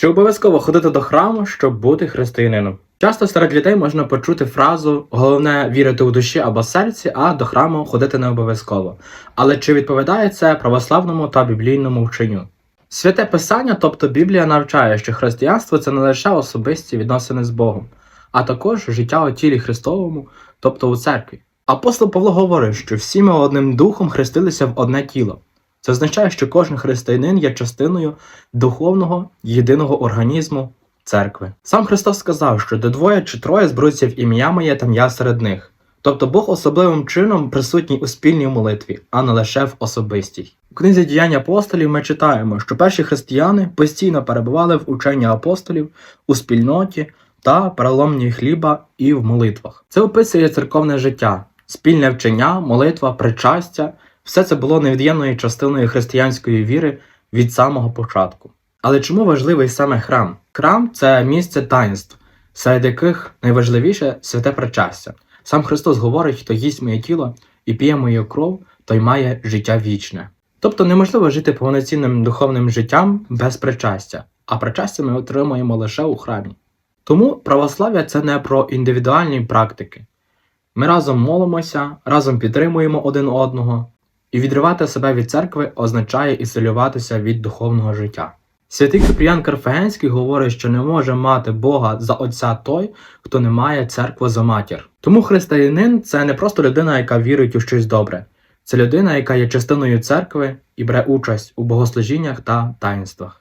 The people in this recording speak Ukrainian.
Чи обов'язково ходити до храму, щоб бути християнином? Часто серед людей можна почути фразу головне вірити у душі або серці, а до храму ходити не обов'язково. Але чи відповідає це православному та біблійному вченню? Святе Писання, тобто Біблія, навчає, що християнство це не лише особисті відносини з Богом, а також життя у тілі Христовому, тобто у церкві. Апостол Павло говорить, що всі ми одним духом хрестилися в одне тіло. Це означає, що кожен християнин є частиною духовного єдиного організму церкви. Сам Христос сказав, що де двоє чи троє зберуться в ім'я моє, там я серед них. Тобто Бог особливим чином присутній у спільній молитві, а не лише в особистій. У книзі діянь апостолів ми читаємо, що перші християни постійно перебували в ученні апостолів у спільноті та переломні хліба і в молитвах. Це описує церковне життя, спільне вчення, молитва, причастя. Все це було невід'ємною частиною християнської віри від самого початку. Але чому важливий саме храм? Храм це місце таїнств, серед яких найважливіше святе причастя. Сам Христос говорить, хто їсть моє тіло і п'є мою кров, той має життя вічне. Тобто неможливо жити повноцінним духовним життям без причастя, а причастя ми отримуємо лише у храмі. Тому православ'я це не про індивідуальні практики. Ми разом молимося, разом підтримуємо один одного, і відривати себе від церкви означає ізолюватися від духовного життя. Святий Кипріян Карфагенський говорить, що не може мати Бога за Отця той, хто не має церкви за матір. Тому християнин це не просто людина, яка вірить у щось добре, це людина, яка є частиною церкви і бере участь у богослужіннях та таїнствах.